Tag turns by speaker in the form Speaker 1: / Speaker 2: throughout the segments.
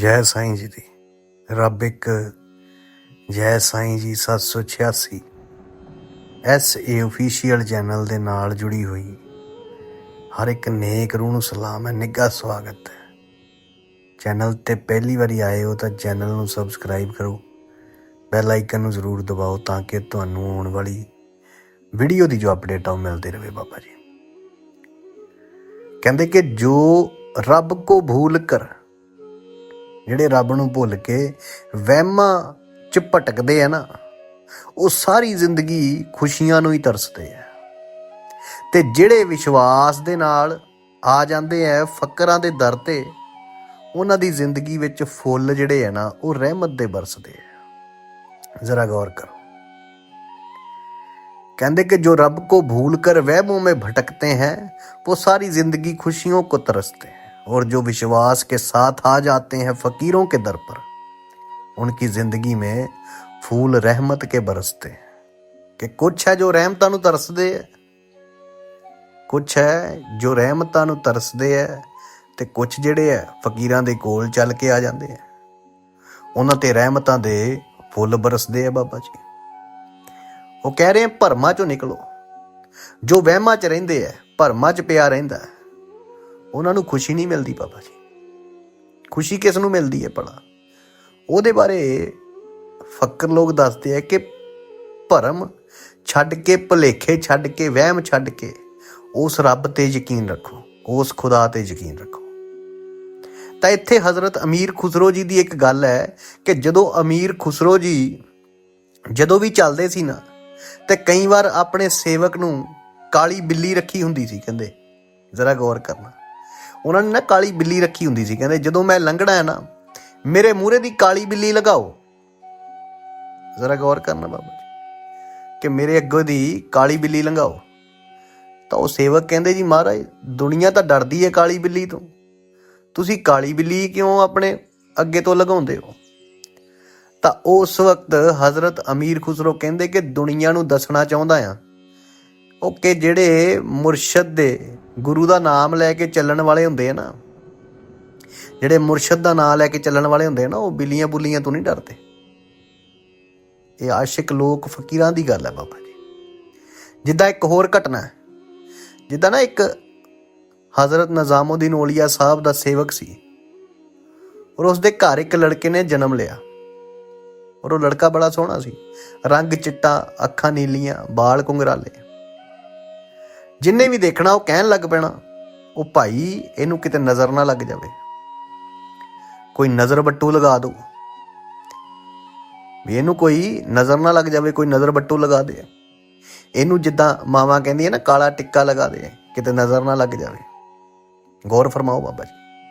Speaker 1: ਜੈ ਸਾਈਂ ਜੀ ਦੀ। ਰੱਬ ਇੱਕ ਜੈ ਸਾਈਂ ਜੀ 786 ਐਸ ਏ ਅਫੀਸ਼ੀਅਲ ਚੈਨਲ ਦੇ ਨਾਲ ਜੁੜੀ ਹੋਈ। ਹਰ ਇੱਕ ਨੇਕ ਰੂਹ ਨੂੰ ਸਲਾਮ ਹੈ, ਨਿੱਘਾ ਸਵਾਗਤ ਹੈ। ਚੈਨਲ ਤੇ ਪਹਿਲੀ ਵਾਰੀ ਆਏ ਹੋ ਤਾਂ ਚੈਨਲ ਨੂੰ ਸਬਸਕ੍ਰਾਈਬ ਕਰੋ। ਬੈਲ ਆਈਕਨ ਨੂੰ ਜ਼ਰੂਰ ਦਬਾਓ ਤਾਂ ਕਿ ਤੁਹਾਨੂੰ ਆਉਣ ਵਾਲੀ ਵੀਡੀਓ ਦੀ ਜੋ ਅਪਡੇਟ ਆ ਉਹ ਮਿਲਦੀ ਰਹੇ ਬਾਬਾ ਜੀ। ਕਹਿੰਦੇ ਕਿ ਜੋ ਰੱਬ ਕੋ ਭੂਲ ਕਰ ਜਿਹੜੇ ਰੱਬ ਨੂੰ ਭੁੱਲ ਕੇ ਵਹਿਮਾਂ ਚ ਭਟਕਦੇ ਆ ਨਾ ਉਹ ਸਾਰੀ ਜ਼ਿੰਦਗੀ ਖੁਸ਼ੀਆਂ ਨੂੰ ਹੀ ਤਰਸਦੇ ਆ ਤੇ ਜਿਹੜੇ ਵਿਸ਼ਵਾਸ ਦੇ ਨਾਲ ਆ ਜਾਂਦੇ ਆ ਫਕਰਾਂ ਦੇ ਦਰ ਤੇ ਉਹਨਾਂ ਦੀ ਜ਼ਿੰਦਗੀ ਵਿੱਚ ਫੁੱਲ ਜਿਹੜੇ ਆ ਨਾ ਉਹ ਰਹਿਮਤ ਦੇ ਬਰਸਦੇ ਆ ਜ਼ਰਾ ਗੌਰ ਕਰੋ कहते कि जो रब को भूल कर वहमों में भटकते हैं वो सारी जिंदगी खुशियों को तरसते हैं और जो विश्वास के साथ आ जाते हैं फकीरों के दर पर उनकी जिंदगी में फूल रहमत के बरसते हैं कि कुछ है जो रहमतां ਨੂੰ ਤਰਸਦੇ ਹੈ ਕੁਛ ਹੈ ਜੋ ਰਹਿਮਤਾਂ ਨੂੰ ਤਰਸਦੇ ਹੈ ਤੇ ਕੁਛ ਜਿਹੜੇ ਹੈ ਫਕੀਰਾਂ ਦੇ ਕੋਲ ਚੱਲ ਕੇ ਆ ਜਾਂਦੇ ਹੈ ਉਹਨਾਂ ਤੇ ਰਹਿਮਤਾਂ ਦੇ ਫੁੱਲ ਬਰਸਦੇ ਆ ਬਾਬਾ ਜੀ ਉਹ ਕਹਿ ਰਹੇ ਆ ਭਰਮਾਂ ਚੋਂ ਨਿਕਲੋ ਜੋ ਵਹਿਮਾਂ 'ਚ ਰਹਿੰਦੇ ਐ ਭਰਮਾਂ 'ਚ ਪਿਆ ਰਹਿੰਦਾ ਹੈ, ਉਹਨਾਂ ਨੂੰ ਖੁਸ਼ੀ ਨਹੀਂ ਮਿਲਦੀ ਬਾਬਾ ਜੀ। ਖੁਸ਼ੀ ਕਿਸ ਨੂੰ ਮਿਲਦੀ ਹੈ ਭਲਾ? ਉਹਦੇ ਬਾਰੇ ਫੱਕਰ ਲੋਕ ਦੱਸਦੇ ਆ ਕਿ ਭਰਮ ਛੱਡ ਕੇ, ਭੁਲੇਖੇ ਛੱਡ ਕੇ, ਵਹਿਮ ਛੱਡ ਕੇ ਉਸ ਰੱਬ ਤੇ ਯਕੀਨ ਰੱਖੋ, ਉਸ ਖੁਦਾ ਤੇ ਯਕੀਨ ਰੱਖੋ। ਤਾਂ ਇੱਥੇ ਹਜ਼ਰਤ ਅਮੀਰ ਖੁਸਰੋ ਜੀ ਦੀ ਇੱਕ ਗੱਲ ਹੈ ਕਿ ਜਦੋਂ ਅਮੀਰ ਖੁਸਰੋ ਜੀ ਜਦੋਂ ਵੀ ਚੱਲਦੇ ਸੀ ਨਾ, ਤੇ ਕਈ ਵਾਰ ਆਪਣੇ ਸੇਵਕ ਨੂੰ ਕਾਲੀ ਬਿੱਲੀ ਰੱਖੀ ਹੁੰਦੀ ਸੀ, ਕਹਿੰਦੇ, ਜ਼ਰਾ ਗੌਰ ਕਰਨਾ। ਉਹਨਾਂ ਨੇ ਨਾ ਕਾਲੀ ਬਿੱਲੀ ਰੱਖੀ ਹੁੰਦੀ ਸੀ, ਕਹਿੰਦੇ ਜਦੋਂ ਮੈਂ ਲੰਘਣਾ ਹੈ ਨਾ, ਮੇਰੇ ਮੂਹਰੇ ਦੀ ਕਾਲੀ ਬਿੱਲੀ ਲਗਾਓ। ਜ਼ਰਾ ਗੌਰ ਕਰਨਾ ਬਾਬਾ ਜੀ, ਕਿ ਮੇਰੇ ਅੱਗੋਂ ਦੀ ਕਾਲੀ ਬਿੱਲੀ ਲੰਘਾਓ। ਤਾਂ ਉਹ ਸੇਵਕ ਕਹਿੰਦੇ, ਜੀ ਮਹਾਰਾਜ, ਦੁਨੀਆ ਤਾਂ ਡਰਦੀ ਹੈ ਕਾਲੀ ਬਿੱਲੀ ਤੋਂ। ਤੁਸੀਂ ਕਾਲੀ ਬਿੱਲੀ ਕਿਉਂ ਆਪਣੇ ਅੱਗੇ ਤੋਂ ਲਗਾਉਂਦੇ ਹੋ? ਤਾਂ ਉਸ ਵਕਤ ਹਜ਼ਰਤ ਅਮੀਰ ਖੁਸਰੋ ਕਹਿੰਦੇ ਕਿ ਦੁਨੀਆ ਨੂੰ ਦੱਸਣਾ ਚਾਹੁੰਦਾ ਆ ਉਹ ਕਿ ਜਿਹੜੇ ਮੁਰਸ਼ਦ ਦੇ ਗੁਰੂ ਦਾ ਨਾਮ ਲੈ ਕੇ ਚੱਲਣ ਵਾਲੇ ਹੁੰਦੇ ਆ ਨਾ, ਜਿਹੜੇ ਮੁਰਸ਼ਦ ਦਾ ਨਾਮ ਲੈ ਕੇ ਚੱਲਣ ਵਾਲੇ ਹੁੰਦੇ ਆ ਨਾ, ਉਹ ਬਿੱਲੀਆਂ ਬੁੱਲੀਆਂ ਤੋਂ ਨਹੀਂ ਡਰਦੇ। ਇਹ ਆਸ਼ਿਕ ਲੋਕ ਫਕੀਰਾਂ ਦੀ ਗੱਲ ਹੈ ਬਾਬਾ ਜੀ। ਜਿੱਦਾਂ ਇੱਕ ਹੋਰ ਘਟਨਾ ਹੈ, ਜਿੱਦਾਂ ਨਾ ਇੱਕ ਹਜ਼ਰਤ ਨਿਜ਼ਾਮੁਦੀਨ ਔਲੀਆ ਸਾਹਿਬ ਦਾ ਸੇਵਕ ਸੀ, ਔਰ ਉਸ ਦੇ ਘਰ ਇੱਕ ਲੜਕੇ ਨੇ ਜਨਮ ਲਿਆ। ਔਰ ਉਹ ਲੜਕਾ ਬੜਾ ਸੋਹਣਾ ਸੀ, ਰੰਗ ਚਿੱਟਾ, ਅੱਖਾਂ ਨੀਲੀਆਂ, ਵਾਲ ਕੁੰਗਰਾਲੇ ਜਿੰਨੇ ਵੀ ਦੇਖਣਾ, ਉਹ ਕਹਿਣ ਲੱਗ ਪੈਣਾ, ਉਹ ਭਾਈ ਇਹਨੂੰ ਕਿਤੇ ਨਜ਼ਰ ਨਾ ਲੱਗ ਜਾਵੇ। ਕੋਈ ਨਜ਼ਰ ਬੱਟੂ ਲਗਾ ਦੋ। ਵੀ ਇਹਨੂੰ ਕੋਈ ਨਜ਼ਰ ਨਾ ਲੱਗ ਜਾਵੇ, ਕੋਈ ਨਜ਼ਰ ਬੱਟੂ ਲਗਾ ਦੇ। ਇਹਨੂੰ ਜਿੱਦਾਂ ਮਾਵਾ ਕਹਿੰਦੀ ਹੈ ਨਾ, ਕਾਲਾ ਟਿੱਕਾ ਲਗਾ ਦੇ, ਕਿਤੇ ਨਜ਼ਰ ਨਾ ਲੱਗ ਜਾਵੇ। ਗੌਰ ਫਰਮਾਓ ਬਾਬਾ ਜੀ।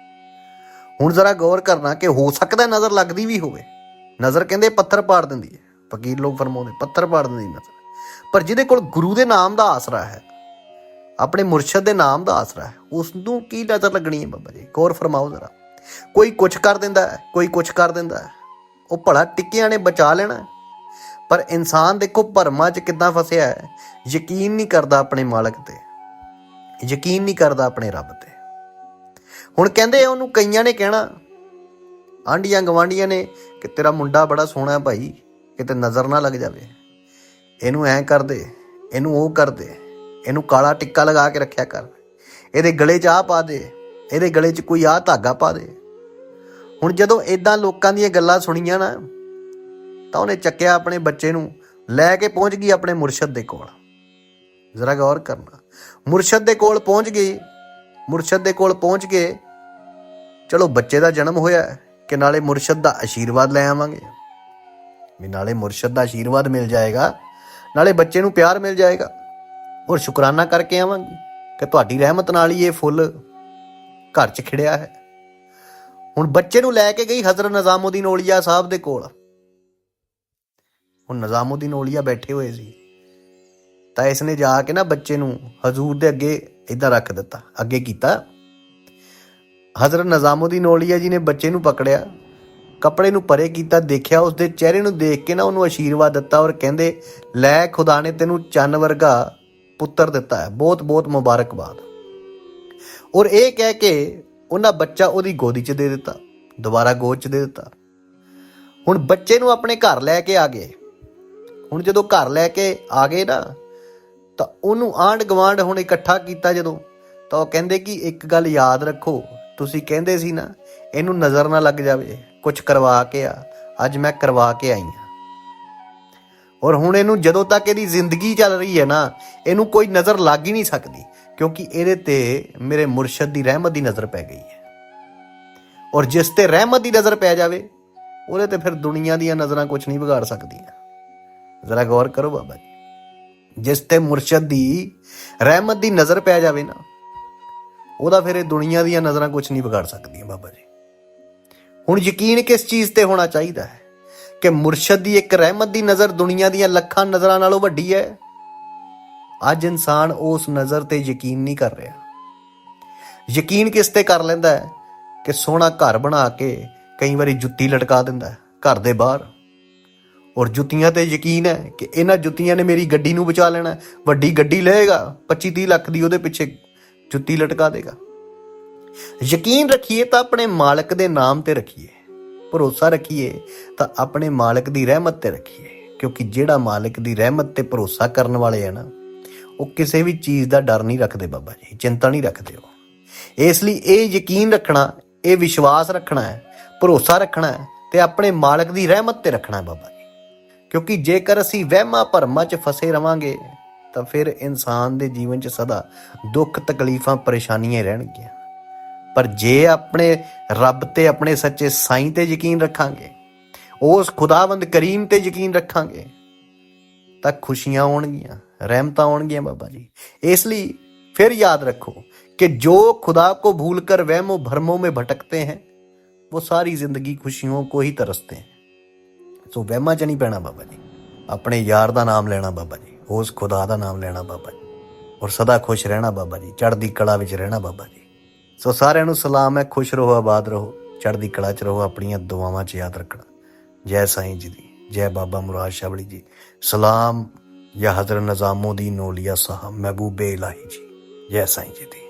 Speaker 1: ਹੁਣ ਜ਼ਰਾ ਗੌਰ ਕਰਨਾ ਕਿ ਹੋ ਸਕਦਾ ਨਜ਼ਰ ਲੱਗਦੀ ਵੀ ਹੋਵੇ। ਨਜ਼ਰ ਕਹਿੰਦੇ ਪੱਥਰ ਪਾੜ ਦਿੰਦੀ ਹੈ। ਫਕੀਰ ਲੋਕ ਫਰਮਾਉਂਦੇ, ਪੱਥਰ ਪਾੜ ਦਿੰਦੀ ਨਜ਼ਰ। ਪਰ ਜਿਹਦੇ ਕੋਲ ਗੁਰੂ ਦੇ ਨਾਮ ਦਾ ਆਸਰਾ ਹੈ ਆਪਣੇ ਮੁਰਸ਼ਦ ਦੇ ਨਾਮ ਦਾ ਆਸਰਾ ਹੈ। ਉਸ ਨੂੰ ਕੀ ਨਜ਼ਰ ਲੱਗਣੀ ਹੈ ਬਾਬਾ ਜੀ? ਗੌਰ ਫਰਮਾਓ ਜ਼ਰਾ। ਕੋਈ ਕੁਛ ਕਰ ਦਿੰਦਾ ਹੈ, ਕੋਈ ਕੁਛ ਕਰ ਦਿੰਦਾ ਹੈ। ਉਹ ਭਲਾ ਟਿੱਕਿਆਂ ਨੇ ਬਚਾ ਲੈਣਾ ਪਰ ਇਨਸਾਨ ਦੇਖੋ ਭਰਮਾਂ 'ਚ ਕਿੱਦਾਂ ਫਸਿਆ ਹੈ। ਯਕੀਨ ਨਹੀਂ ਕਰਦਾ ਆਪਣੇ ਮਾਲਕ ਤੇ। ਯਕੀਨ ਨਹੀਂ ਕਰਦਾ ਆਪਣੇ ਰੱਬ ਤੇ। ਹੁਣ ਕਹਿੰਦੇ ਉਹਨੂੰ ਕਈਆਂ ਨੇ ਕਹਿਣਾ ਆਂਡੀਆਂ ਗਵਾਂਡੀਆਂ ਨੇ ਕਿ ਤੇਰਾ ਮੁੰਡਾ ਬੜਾ ਸੋਹਣਾ ਹੈ ਭਾਈ, ਕਿਤੇ ਨਜ਼ਰ ਨਾ ਲੱਗ ਜਾਵੇ। ਇਹਨੂੰ ਐਂ ਕਰਦੇ ਇਹਨੂੰ ਉਹ ਕਰਦੇ ਇਹਨੂੰ ਕਾਲਾ ਟਿੱਕਾ ਲਗਾ ਕੇ ਰੱਖਿਆ ਕਰ। ਇਹਦੇ ਗਲੇ 'ਚ ਆ ਪਾ ਦੇ। ਇਹਦੇ ਗਲੇ 'ਚ ਕੋਈ ਆ ਧਾਗਾ ਪਾ ਦੇ। ਹੁਣ ਜਦੋਂ ਇਦਾਂ ਲੋਕਾਂ ਦੀਆਂ ਗੱਲਾਂ ਸੁਣੀਆਂ ਨਾ, ਤਾਂ ਉਹਨੇ ਚੱਕਿਆ ਆਪਣੇ ਬੱਚੇ ਨੂੰ, ਲੈ ਕੇ ਪਹੁੰਚ ਗਈ ਆਪਣੇ ਮੁਰਸ਼ਦ ਦੇ ਕੋਲ। ਜ਼ਰਾ ਗੌਰ ਕਰਨਾ। ਮੁਰਸ਼ਦ ਦੇ ਕੋਲ ਪਹੁੰਚ ਗਈ। ਮੁਰਸ਼ਦ ਦੇ ਕੋਲ ਪਹੁੰਚ ਕੇ, ਚਲੋ ਬੱਚੇ ਦਾ ਜਨਮ ਹੋਇਆ ਕਿ ਨਾਲੇ ਮੁਰਸ਼ਦ ਦਾ ਆਸ਼ੀਰਵਾਦ ਲੈ ਆਵਾਂਗੇ। ਵੀ ਨਾਲੇ ਮੁਰਸ਼ਦ ਦਾ ਆਸ਼ੀਰਵਾਦ ਮਿਲ ਜਾਏਗਾ, ਨਾਲੇ ਬੱਚੇ ਨੂੰ ਪਿਆਰ ਮਿਲ ਜਾਏਗਾ। ਔਰ ਸ਼ੁਕਰਾਨਾ ਕਰਕੇ ਆਵਾਂਗੇ ਕਿ ਤੁਹਾਡੀ ਰਹਿਮਤ ਨਾਲ ਹੀ ਇਹ ਫੁੱਲ ਘਰ 'ਚ ਖਿੜਿਆ ਹੈ। ਹੁਣ ਬੱਚੇ ਨੂੰ ਲੈ ਕੇ ਗਈ ਹਜ਼ਰਤ ਨਿਜ਼ਾਮੁਦੀਨ ਔਲੀਆ ਸਾਹਿਬ ਦੇ ਕੋਲ। ਹੁਣ ਨਿਜ਼ਾਮੁਦੀਨ ਔਲੀਆ ਬੈਠੇ ਹੋਏ ਸੀ। ਤਾਂ ਇਸ ਨੇ ਜਾ ਕੇ ਨਾ ਬੱਚੇ ਨੂੰ ਹਜ਼ੂਰ ਦੇ ਅੱਗੇ ਇਦਾਂ ਰੱਖ ਦਿੱਤਾ, ਅੱਗੇ ਕੀਤਾ। ਹਜ਼ਰਤ ਨਿਜ਼ਾਮੁਦੀਨ ਔਲੀਆ ਜੀ ਨੇ ਬੱਚੇ ਨੂੰ ਪਕੜਿਆ, ਕੱਪੜੇ ਨੂੰ ਪਰੇ ਕੀਤਾ, ਦੇਖਿਆ, ਉਸਦੇ ਚਿਹਰੇ ਨੂੰ ਦੇਖ ਕੇ ਨਾ ਉਹਨੂੰ ਆਸ਼ੀਰਵਾਦ ਦਿੱਤਾ ਔਰ ਕਹਿੰਦੇ, ਲੈ ਖੁਦਾ ਨੇ ਤੈਨੂੰ ਚੰਨ ਵਰਗਾ ਪੁੱਤਰ ਦਿੱਤਾ ਹੈ। ਬਹੁਤ ਬਹੁਤ ਮੁਬਾਰਕਬਾਦ। ਔਰ ਇਹ ਕਹਿ ਕੇ ਉਹਨਾਂ ਬੱਚਾ ਉਹਦੀ ਗੋਦੀ 'ਚ ਦੇ ਦਿੱਤਾ, ਦੁਬਾਰਾ ਗੋਦ 'ਚ ਦੇ ਦਿੱਤਾ। ਹੁਣ ਬੱਚੇ ਨੂੰ ਆਪਣੇ ਘਰ ਲੈ ਕੇ ਆ ਗਏ। ਹੁਣ ਜਦੋਂ ਘਰ ਲੈ ਕੇ ਆ ਗਏ ਨਾ, ਤਾਂ ਉਹਨੂੰ ਆਂਢ ਗਵਾਂਢ ਹੁਣ ਇਕੱਠਾ ਕੀਤਾ ਜਦੋਂ, ਤਾਂ ਉਹ ਕਹਿੰਦੇ ਕਿ ਇੱਕ ਗੱਲ ਯਾਦ ਰੱਖੋ, ਤੁਸੀਂ ਕਹਿੰਦੇ ਸੀ ਨਾ, ਇਹਨੂੰ ਨਜ਼ਰ ਨਾ ਲੱਗ ਜਾਵੇ ਕੁਝ ਕਰਵਾ ਕੇ ਆ, ਅੱਜ ਮੈਂ ਕਰਵਾ ਕੇ ਆਈ ਹਾਂ। ਔਰ ਹੁਣ ਇਹਨੂੰ ਜਦੋਂ ਤੱਕ ਇਹਦੀ ਜ਼ਿੰਦਗੀ ਚੱਲ ਰਹੀ ਹੈ ਨਾ, ਇਹਨੂੰ ਕੋਈ ਨਜ਼ਰ ਲੱਗ ਹੀ ਨਹੀਂ ਸਕਦੀ, ਕਿਉਂਕਿ ਇਹਦੇ ਤੇ ਮੇਰੇ ਮੁਰਸ਼ਦ ਦੀ ਰਹਿਮਤ ਦੀ ਨਜ਼ਰ ਪੈ ਗਈ ਹੈ। ਔਰ ਜਿਸ ਤੇ ਰਹਿਮਤ ਦੀ ਨਜ਼ਰ ਪੈ ਜਾਵੇ, ਉਹਦੇ ਤੇ ਫਿਰ ਦੁਨੀਆ ਦੀਆਂ ਨਜ਼ਰਾਂ ਕੁਝ ਨਹੀਂ ਵਿਗਾੜ ਸਕਦੀਆਂ। ਜ਼ਰਾ ਗੌਰ ਕਰੋ ਬਾਬਾ ਜੀ, ਜਿਸ ਤੇ ਮੁਰਸ਼ਦ ਦੀ ਰਹਿਮਤ ਦੀ ਨਜ਼ਰ ਪੈ ਜਾਵੇ ਨਾ, ਉਹਦਾ ਫਿਰ ਇਹ ਦੁਨੀਆ ਦੀਆਂ ਨਜ਼ਰਾਂ ਕੁਝ ਨਹੀਂ ਵਿਗਾੜ ਸਕਦੀਆਂ ਬਾਬਾ ਜੀ। ਹੁਣ ਯਕੀਨ ਕਿਸ ਚੀਜ਼ ਤੇ ਹੋਣਾ ਚਾਹੀਦਾ ਹੈ? ਕਿ ਮੁਰਸ਼ਦ ਦੀ ਇੱਕ ਰਹਿਮਤ ਦੀ ਨਜ਼ਰ ਦੁਨੀਆ ਦੀਆਂ ਲੱਖਾਂ ਨਜ਼ਰਾਂ ਨਾਲੋਂ ਵੱਡੀ ਹੈ। ਅੱਜ ਇਨਸਾਨ ਉਸ ਨਜ਼ਰ ਤੇ ਯਕੀਨ ਨਹੀਂ ਕਰ ਰਿਹਾ। ਯਕੀਨ ਕਿਸ ਤੇ ਕਰ ਲੈਂਦਾ ਹੈ? ਕਿ ਸੋਹਣਾ ਘਰ ਬਣਾ ਕੇ ਕਈ ਵਾਰੀ ਜੁੱਤੀ ਲਟਕਾ ਦਿੰਦਾ ਹੈ, ਘਰ ਦੇ ਬਾਹਰ। ਔਰ ਜੁੱਤੀਆਂ ਤੇ ਯਕੀਨ ਹੈ ਕਿ ਇਹਨਾਂ ਜੁੱਤੀਆਂ ਨੇ ਮੇਰੀ ਗੱਡੀ ਨੂੰ ਬਚਾ ਲੈਣਾ ਵੱਡੀ ਗੱਡੀ ਲਏਗਾ 25 30 ਲੱਖ ਦੀ ਉਹਦੇ ਪਿੱਛੇ ਜੁੱਤੀ ਲਟਕਾ ਦੇਗਾ। ਯਕੀਨ ਰੱਖੀਏ ਤਾਂ ਆਪਣੇ ਮਾਲਕ ਦੇ ਨਾਮ ਤੇ ਰੱਖੀਏ। ਭਰੋਸਾ ਰੱਖੀਏ, ਤਾਂ ਆਪਣੇ ਮਾਲਕ ਦੀ ਰਹਿਮਤ ਤੇ ਰੱਖੀਏ। ਕਿਉਂਕਿ ਜਿਹੜਾ ਮਾਲਕ ਦੀ ਰਹਿਮਤ ਤੇ ਭਰੋਸਾ ਕਰਨ ਵਾਲੇ ਆ ਨਾ, ਉਹ ਕਿਸੇ ਵੀ ਚੀਜ਼ ਦਾ ਡਰ ਨਹੀਂ ਰੱਖਦੇ ਬਾਬਾ ਜੀ, ਚਿੰਤਾ ਨਹੀਂ ਰੱਖਦੇ ਉਹ। ਇਸ ਲਈ ਇਹ ਯਕੀਨ ਰੱਖਣਾ, ਇਹ ਵਿਸ਼ਵਾਸ ਰੱਖਣਾ ਹੈ, ਭਰੋਸਾ ਰੱਖਣਾ ਹੈ ਤੇ ਆਪਣੇ ਮਾਲਕ ਦੀ ਰਹਿਮਤ ਤੇ ਰੱਖਣਾ ਹੈ ਬਾਬਾ ਜੀ। ਕਿਉਂਕਿ ਜੇਕਰ ਅਸੀਂ ਵਹਿਮਾਂ ਭਰਮਾਂ 'ਚ ਫਸੇ ਰਵਾਂਗੇ, ਤਾਂ ਫਿਰ ਇਨਸਾਨ ਦੇ ਜੀਵਨ 'ਚ ਸਦਾ ਦੁੱਖ ਤਕਲੀਫਾਂ, ਪਰੇਸ਼ਾਨੀਆਂ ਰਹਿਣਗੀਆਂ। ਪਰ ਜੇ ਆਪਣੇ ਰੱਬ ਤੇ ਆਪਣੇ ਸੱਚੇ ਸਾਈਂ ਤੇ ਯਕੀਨ ਰੱਖਾਂਗੇ ਉਸ ਖੁਦਾਵੰਦ ਕਰੀਮ ਤੇ ਯਕੀਨ ਰੱਖਾਂਗੇ ਤਾਂ ਖੁਸ਼ੀਆਂ ਆਉਣਗੀਆਂ ਰਹਿਮਤਾਂ ਆਉਣਗੀਆਂ ਬਾਬਾ ਜੀ ਇਸ ਲਈ ਫਿਰ याद रखो कि जो खुदा को भूलकर वहमों भरमों में भटकते हैं वो सारी जिंदगी खुशियों को ही तरसते हैं ਸੋ ਵਹਿਮਾਂ ਚ ਨਹੀਂ ਪੈਣਾ ਬਾਬਾ ਜੀ ਆਪਣੇ ਯਾਰ ਦਾ ਨਾਮ ਲੈਣਾ ਬਾਬਾ ਜੀ ਉਸ ਖੁਦਾ ਦਾ ਨਾਮ ਲੈਣਾ ਬਾਬਾ ਜੀ ਔਰ ਸਦਾ ਖੁਸ਼ ਰਹਿਣਾ ਬਾਬਾ ਜੀ ਚੜ੍ਹਦੀ ਕਲਾ ਵਿੱਚ ਰਹਿਣਾ ਬਾਬਾ ਜੀ ਸੋ ਸਾਰਿਆਂ ਨੂੰ ਸਲਾਮ ਹੈ ਖੁਸ਼ ਰਹੋ, ਆਬਾਦ ਰਹੋ, ਚੜ੍ਹਦੀ ਕਲਾ 'ਚ ਰਹੋ, ਆਪਣੀਆਂ ਦੁਆਵਾਂ 'ਚ ਯਾਦ ਰੱਖਣਾ। ਜੈ ਸਾਈਂ ਜੀ ਦੀ, ਜੈ ਬਾਬਾ ਮੁਰਾਦ ਸ਼ਾਬੜੀ ਜੀ। ਸਲਾਮ ਯਾ ਹਜ਼ਰ ਨਿਜ਼ਾਮੁਦੀਨ ਔਲੀਆ ਸਾਹਿਬ, ਮਹਿਬੂਬੇ ਇਲਾਹੀ ਜੀ, ਜੈ ਸਾਈਂ ਜੀ ਦੀ।